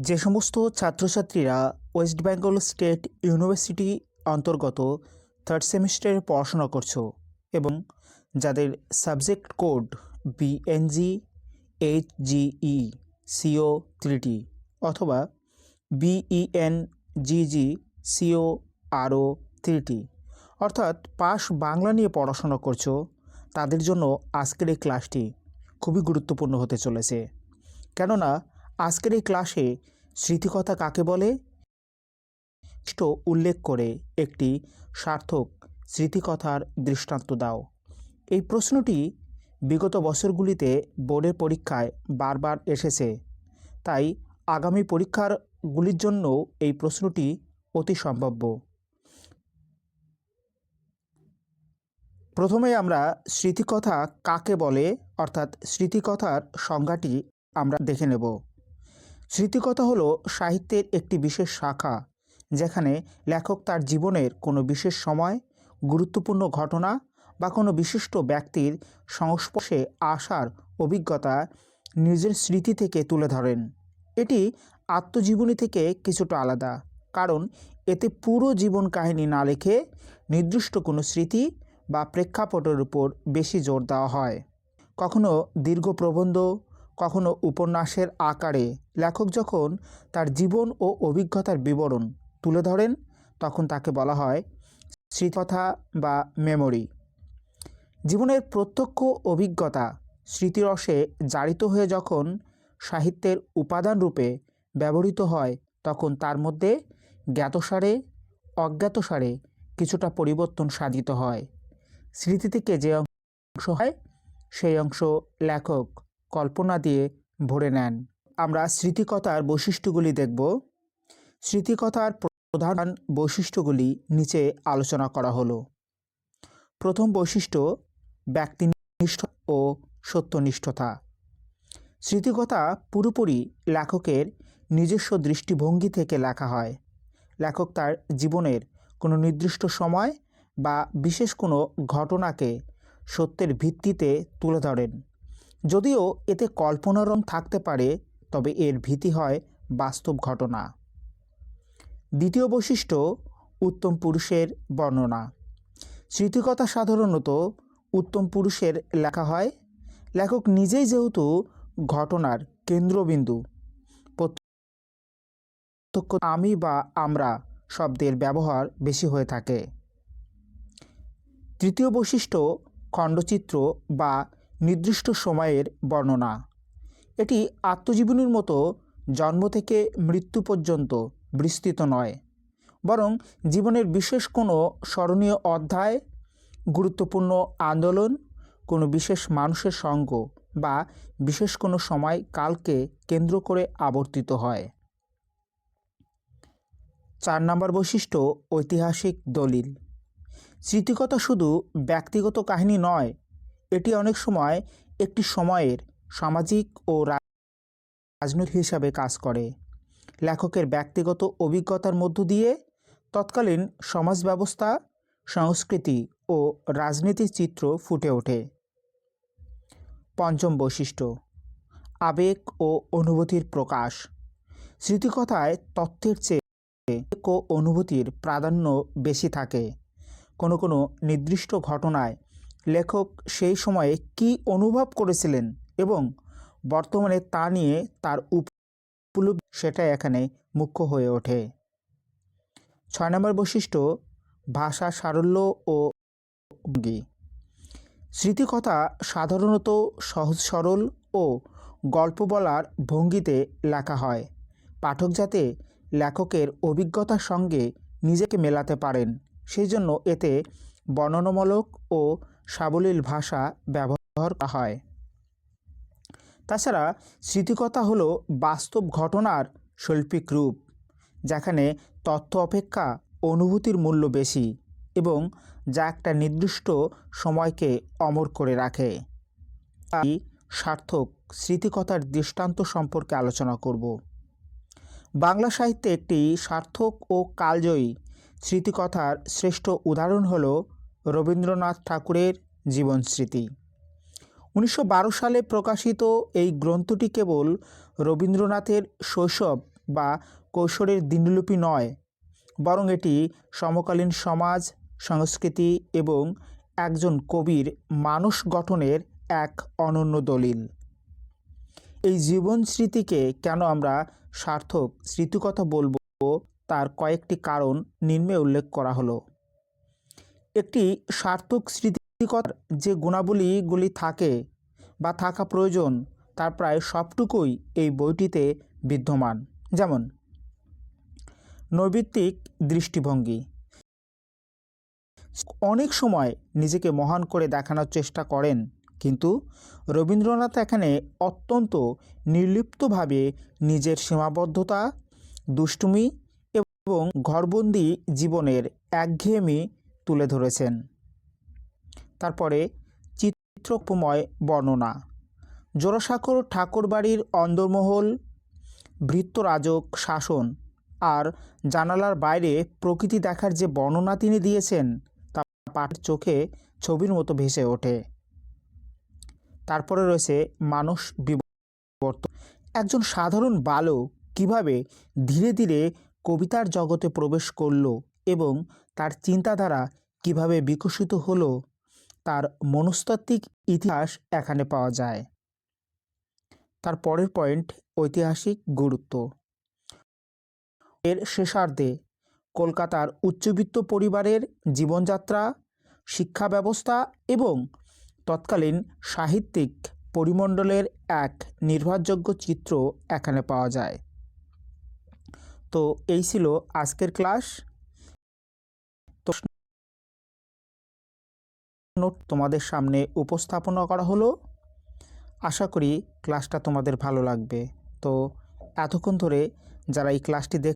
যে সমস্ত ছাত্রছাত্রীরা ওয়েস্ট বেঙ্গল স্টেট ইউনিভার্সিটি অন্তর্গত থার্ড সেমিস্টারে পড়াশোনা করছ এবং যাদের subject code BNG H GE CO three T অথবা বিইএন জিজি সিও আরও থ্রিটি অর্থাৎ পাশ বাংলা নিয়ে পড়াশোনা করছ, তাদের জন্য আজকের এই ক্লাসটি খুবই গুরুত্বপূর্ণ হতে চলেছে। কেননা আজকের এই ক্লাসে স্মৃতিকথা কাকে বলে? উল্লেখ করে একটি সার্থক স্মৃতিকথার দৃষ্টান্ত দাও। এই প্রশ্নটি বিগত বছরগুলিতে বোর্ডের পরীক্ষায় বারবার এসেছে। তাই আগামী পরীক্ষারগুলির জন্য এই প্রশ্নটি অতি সম্ভাব্য। প্রথমে আমরা স্মৃতিকথা কাকে বলে, অর্থাৎ স্মৃতিকথার সংজ্ঞাটি আমরা দেখে নেব। স্মৃতিকথা হলো সাহিত্যের একটি বিশেষ শাখা, যেখানে লেখক তার জীবনের কোনো বিশেষ সময়, গুরুত্বপূর্ণ ঘটনা বা কোনো বিশিষ্ট ব্যক্তির সংস্পর্শে আসার অভিজ্ঞতা নিজের স্মৃতি থেকে তুলে ধরেন। এটি আত্মজীবনী থেকে কিছুটা আলাদা, কারণ এতে পুরো জীবন কাহিনী না লিখে নির্দিষ্ট কোনো স্মৃতি বা প্রেক্ষাপটের উপর বেশি জোর দেওয়া হয়। কখনো দীর্ঘ প্রবন্ধ কখনো উপন্যাসের আকারে লেখক যখন তার জীবন ও অভিজ্ঞতার বিবরণ তুলে ধরেন, তখন তাকে বলা হয় স্মৃতিকথা বা মেমোরি। জীবনের প্রত্যক্ষ অভিজ্ঞতা স্মৃতিরসে জারিত হয়ে যখন সাহিত্যের উপাদান রূপে ব্যবহৃত হয়, তখন তার মধ্যে জ্ঞাতসারে, অজ্ঞাতসারে কিছুটা পরিবর্তন সাধিত হয়। স্মৃতি থেকে যে অংশ হয়, সেই অংশ লেখক কল্পনা দিয়ে ভরে নেন। আমরা স্মৃতিকথার বৈশিষ্ট্যগুলি দেখব। স্মৃতিকথার প্রধান বৈশিষ্ট্যগুলি নিচে আলোচনা করা হলো। প্রথম বৈশিষ্ট্য, ব্যক্তিনিষ্ঠ ও সত্যনিষ্ঠতা। স্মৃতিকথা পুরোপুরি লেখকের নিজস্ব দৃষ্টিভঙ্গি থেকে লেখা হয়। লেখক তার জীবনের কোনো নির্দিষ্ট সময় বা বিশেষ কোনো ঘটনাকে সত্যের ভিত্তিতে তুলে ধরেন। যদিও এতে কল্পনার রং থাকতে পারে, তবে এর ভীতি হয় বাস্তব ঘটনা। দ্বিতীয় বৈশিষ্ট্য, উত্তম পুরুষের বর্ণনা। স্মৃতিকথা সাধারণত উত্তম পুরুষের লেখা হয়। লেখক নিজেই যেহেতু ঘটনার কেন্দ্রবিন্দু, প্রত্যক্ষ আমি বা আমরা শব্দের ব্যবহার বেশি হয়ে থাকে। তৃতীয় বৈশিষ্ট্য, খণ্ডচিত্র বা নির্দিষ্ট সময়ের বর্ণনা। এটি আত্মজীবনীর মতো জন্ম থেকে মৃত্যু পর্যন্ত বিস্তৃত নয়, বরং জীবনের বিশেষ কোনো স্মরণীয় অধ্যায়, গুরুত্বপূর্ণ আন্দোলন, কোনো বিশেষ মানুষের সঙ্গ বা বিশেষ কোনো সময় কালকে কেন্দ্র করে আবর্তিত হয়। চার নম্বর বৈশিষ্ট্য, ঐতিহাসিক দলিল। স্মৃতিকথা শুধু ব্যক্তিগত কাহিনী নয় এটি অনেক সময় একটি সময়ের সামাজিক ও রাজনৈতিক হিসাবে কাজ করে। লেখকের ব্যক্তিগত অভিজ্ঞতার মধ্য দিয়ে তৎকালীন সমাজ ব্যবস্থা সংস্কৃতি ও রাজনীতির চিত্র ফুটে ওঠে। পঞ্চম বৈশিষ্ট্য, আবেগ ও অনুভূতির প্রকাশ। স্মৃতিকথায় তথ্যের চেয়ে ও অনুভূতির প্রাধান্য বেশি থাকে। কোনো কোনো নির্দিষ্ট ঘটনায় লেখক সেই সময়ে কি অনুভব করেছিলেন এবং বর্তমানে তা নিয়ে তার উপলব্ধি সেটাই এখানে মুখ্য হয়ে ওঠে। ছয় নম্বর বৈশিষ্ট্য, ভাষা সারল্য ও ভঙ্গি। স্মৃতিকথা সাধারণত সহজ সরল ও গল্প বলার ভঙ্গিতে লেখা হয়। পাঠক যাতে লেখকের অভিজ্ঞতার সঙ্গে নিজেকে মেলাতে পারেন, সেই জন্য এতে বর্ণনামূলক ও সাবলীল ভাষা ব্যবহার করা হয়। তাছাড়া স্মৃতিকথা হলো বাস্তব ঘটনার শৈল্পিক রূপ, যেখানে তথ্য অপেক্ষা অনুভূতির মূল্য বেশি এবং যা একটা নির্দিষ্ট সময়কে অমর করে রাখে। তাই সার্থক স্মৃতিকথার দৃষ্টান্ত সম্পর্কে আলোচনা করব। বাংলা সাহিত্যে একটি সার্থক ও কালজয়ী স্মৃতিকথার শ্রেষ্ঠ উদাহরণ হল রবীন্দ্রনাথ ঠাকুরের জীবন স্মৃতি উনিশশো বারো সালে প্রকাশিত এই গ্রন্থটি কেবল রবীন্দ্রনাথের শৈশব বা কৈশোরের দিনলিপি নয়, বরং এটি সমকালীন সমাজ, সংস্কৃতি এবং একজন কবির মানস গঠনের এক অনন্য দলিল। এই জীবন স্মৃতিকে কেন আমরা সার্থক স্মৃতিকথা বলব, তার কয়েকটি কারণ নিম্নে উল্লেখ করা হলো। একটি সার্থক স্মৃতিকথার যে গুণাবলীগুলি থাকে বা থাকা প্রয়োজন, তার প্রায় সবটুকুই এই বইটিতে বিদ্যমান। যেমন, নৈবিত্তিক দৃষ্টিভঙ্গি। অনেক সময় নিজেকে মহান করে দেখানোর চেষ্টা করেন, কিন্তু রবীন্দ্রনাথ এখানে অত্যন্ত নির্লিপ্তভাবে নিজের সীমাবদ্ধতা, দুষ্টুমি এবং ঘরবন্দি জীবনের একঘেয়েমি তুলে ধরেছেন। তারপরে চিত্রপময় বর্ণনা। জোড়াসাঁকোর ঠাকুরবাড়ির অন্দরমহল ভৃত্যরাজক শাসন আর জানালার বাইরে প্রকৃতি দেখার যে বর্ণনা তিনি দিয়েছেন, তা পাঠের চোখে ছবির মতো ভেসে ওঠে। তারপরে রয়েছে মানুষ বিবর্তন। একজন সাধারণ বালক কীভাবে ধীরে ধীরে কবিতার জগতে প্রবেশ করল এবং তার চিন্তাধারা কীভাবে বিকশিত হলো তার মনস্তাত্ত্বিক ইতিহাস এখানে পাওয়া যায়। তার পরের পয়েন্ট, ঐতিহাসিক গুরুত্ব। এর শেষার্ধে, কলকাতার উচ্চবিত্ত পরিবারের জীবনযাত্রা শিক্ষা ব্যবস্থা এবং তৎকালীন সাহিত্যিক পরিমণ্ডলের এক নির্ভরযোগ্য চিত্র এখানে পাওয়া যায়। তো এই ছিল আজকের ক্লাস। তো নোট তোমাদের সামনে উপস্থাপনা করা হলো। আশা করি ক্লাসটা তোমাদের ভালো লাগবে। তো এতক্ষণ ধরে যারা এই ক্লাসটি দেখ